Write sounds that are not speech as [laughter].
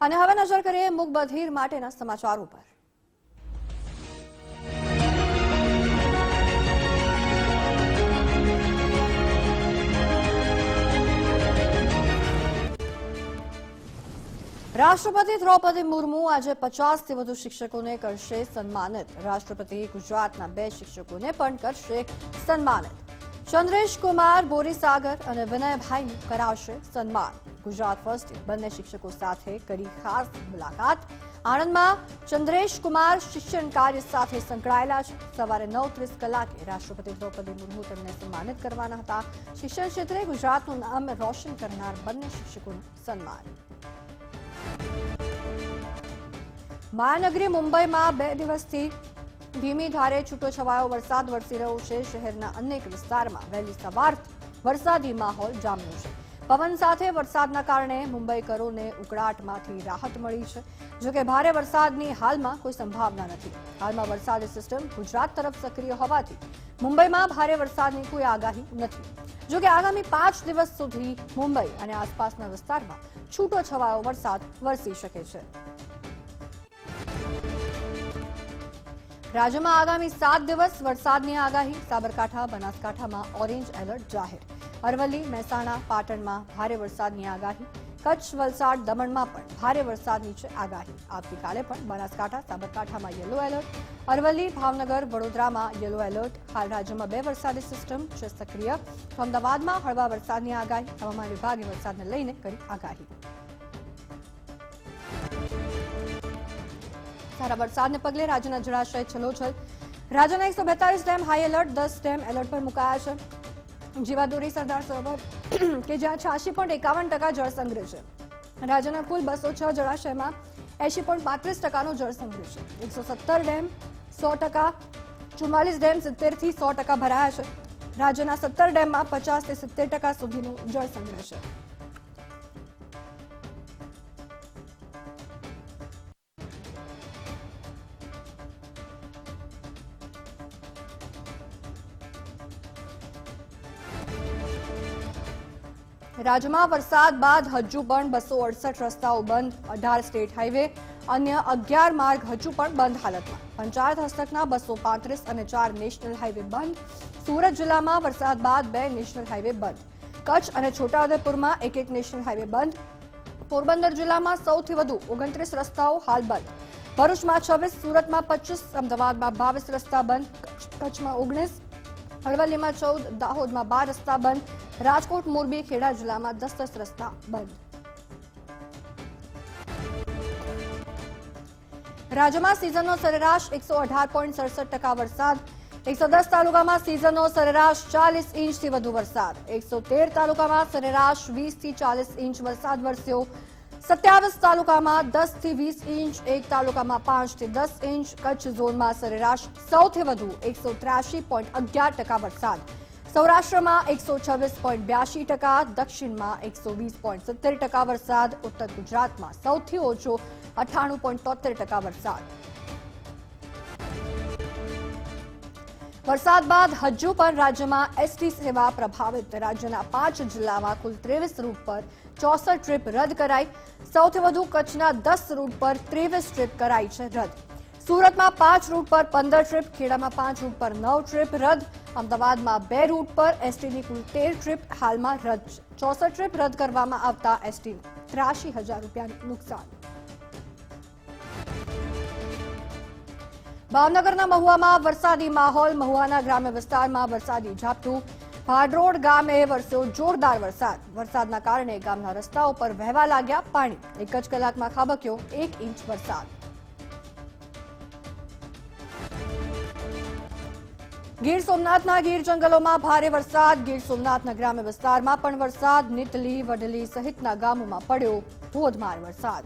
અને હવે નજર કરીએ મુખ માટેના સમાચારો પર રાષ્ટ્રપતિ દ્રૌપદી મુર્મુ આજે પચાસથી વધુ શિક્ષકોને કરશે સન્માનિત. રાષ્ટ્રપતિ ગુજરાતના બે શિક્ષકોને પણ કરશે સન્માનિત. ચંદ્રેશ કુમાર બોરીસાગર અને વિનયભાઈનું કરાવશે સન્માન. ગુજરાત ફર્સ્ટ બંને શિક્ષકો સાથે કરી ખાસ મુલાકાત. આણંદમાં ચંદ્રેશ કુમાર શિક્ષણ કાર્ય સાથે સંકળાયેલા છે. સવારે નવ ત્રીસ કલાકે રાષ્ટ્રપતિ દ્રૌપદી મુર્મુ તેમને સન્માનિત કરવાના હતા. શિક્ષણ ક્ષેત્રે ગુજરાતનું નામ રોશન કરનાર બંને શિક્ષકોનું સન્માન. મહાનગરી મુંબઈમાં બે દિવસથી ધીમી ધારે છૂટો છવાયો વરસાદ વરસી રહ્યો છે. શહેરના અનેક વિસ્તારમાં વહેલી સવારથી વરસાદી માહોલ જામ્યો છે. પવન સાથે વરસાદના કારણે મુંબઈકરોને ઉકળાટમાંથી રાહત મળી છે. જોકે ભારે વરસાદની હાલમાં કોઈ સંભાવના નથી. હાલમાં વરસાદી સિસ્ટમ ગુજરાત તરફ સક્રિય હોવાથી મુંબઈમાં ભારે વરસાદની કોઈ આગાહી નથી. જોકે આગામી પાંચ દિવસ સુધી મુંબઈ અને આસપાસના વિસ્તારમાં છૂટો છવાયો વરસાદ વરસી શકે છે. રાજ્યમાં આગામી સાત દિવસ વરસાદની આગાહી સાબરકાંઠા, બનાસકાંઠામાં ઓરેન્જ એલર્ટ જાહેર. અરવલ્લી, મહેસાણા, પાટણમાં ભારે વરસાદની આગાહી. કચ્છ, વલસાડ, દમણમાં પણ ભારે વરસાદની છે આગાહી. આવતીકાલે પણ બનાસકાંઠા, સાબરકાંઠામાં યલો એલર્ટ. અરવલ્લી, ભાવનગર, વડોદરામાં યલો એલર્ટ. હાલ રાજ્યમાં બે વરસાદી સિસ્ટમ છે સક્રિય અમદાવાદમાં હળવા વરસાદની આગાહી. હવામાન વિભાગે વરસાદને લઈને કરી આગાહી. સારા વરસાદને પગલે રાજ્યના જળાશય છલોછલ. રાજ્યના એકસો બેતાલીસ ડેમ હાઈ એલર્ટ, દસ ડેમ એલર્ટ પર મુકાયા છે. જીવાદોરી સરદાર સરોવર [clears throat] કે જ્યાં છ્યાસી પોઈન્ટ એકાવન ટકા જળ સંગ્રહ છે. રાજ્યના કુલ બસો છ જળાશયમાં એસી પોઈન્ટ પાંત્રીસ ટકાનો જળ સંગ્રહ છે. એકસો સત્તર ડેમ, સો ટકા, ચુમ્માલીસ ડેમ સિત્તેરથી સો ટકા ભરાયા છે. રાજ્યના સત્તર ડેમમાં પચાસથી સિત્તેર ટકા સુધીનો જળ સંગ્રહ છે. રાજ્યમાં વરસાદ બાદ હજુ પણ બસો અડસઠ રસ્તાઓ બંધ, અઢાર સ્ટેટ હાઈવે અન્ય અગિયાર માર્ગ હજુ પણ બંધ હાલતમાં. પંચાયત હસ્તકના બસો પાંત્રીસ અને ચાર નેશનલ હાઈવે બંધ. સુરત જિલ્લામાં વરસાદ બાદ બે નેશનલ હાઈવે બંધ. કચ્છ અને છોટાઉદેપુરમાં એક એક નેશનલ હાઈવે બંધ. પોરબંદર જિલ્લામાં સૌથી વધુ ઓગણત્રીસ રસ્તાઓ હાલ બંધ. ભરૂચમાં છવ્વીસ, સુરતમાં પચીસ, અમદાવાદમાં બાવીસ રસ્તા બંધ. કચ્છમાં ઓગણીસ અરવલ્લીમાં ચૌદ, દાહોદમાં બાર રસ્તા બંધ, રાજકોટ, મોરબી, ખેડા જિલ્લામાં દસ દસ રસ્તા બંધ. રાજ્યમાં સિઝનનો સરેરાશ એકસો અઢાર પોઈન્ટ સડસઠ ટકા વરસાદ. એકસો દસ તાલુકામાં સિઝનનો સરેરાશ ચાલીસ ઇંચથી વધુ વરસાદ. એકસો તેર તાલુકામાં સરેરાશ વીસથી ચાલીસ ઇંચ વરસાદ વરસ્યો. સત્યાવીસ તાલુકામાં દસથી વીસ ઇંચ, એક તાલુકામાં પાંચથી દસ ઇંચ કચ્છ ઝોનમાં સરેરાશ સૌથી વધુ એકસો ત્ર્યાસી પોઈન્ટ અગિયાર ટકા વરસાદ. સૌરાષ્ટ્રમાં એકસો છવ્વીસ પોઈન્ટ બ્યાસી ટકા, દક્ષિણમાં એકસો વીસ પોઈન્ટ સિત્તેર ટકા વરસાદ, ઉત્તર ગુજરાતમાં સૌથી ઓછો અઠ્ઠાણું પોઈન્ટ તોતેર ટકા વરસાદ. વરસાદ બાદ હજુ પણ રાજ્યમાં એસટી સેવા પ્રભાવિત. રાજ્યના પાંચ જિલ્લામાં કુલ ત્રેવીસ રૂટ પર ચોસઠ ટ્રીપ રદ કરાઈ. સૌથી વધુ કચ્છના દસ રૂટ પર ત્રેવીસ ટ્રીપ કરાઈ છે રદ. સુરતમાં પાંચ રૂટ પર પંદર ટ્રીપ, ખેડામાં પાંચ રૂટ પર નવ ટ્રીપ રદ. અમદાવાદમાં બે રૂટ પર એસટીની કુલ તેર ટ્રીપ, હાલમાં રદ. છે ચોસઠ ટ્રીપ રદ કરવામાં આવતા એસટી ત્રાસી હજાર રૂપિયાનું નુકસાન. ભાવનગરના મહુવામાં વરસાદી માહોલ, મહુવાના ગ્રામ્ય વિસ્તારમાં વરસાદી ઝાપટું. ભાડરોડ ગામે વરસ્યો જોરદાર વરસાદ. વરસાદના કારણે ગામના રસ્તાઓ પર વહેવા લાગ્યા પાણી. એક જ કલાકમાં ખાબક્યો એક ઇંચ વરસાદ. ગીર સોમનાથના ગીર જંગલોમાં ભારે વરસાદ. ગીર સોમનાથના ગ્રામ્ય વિસ્તારમાં પણ વરસાદ. નીતલી વડલી સહિતના ગામોમાં પડ્યો ધોધમાર વરસાદ.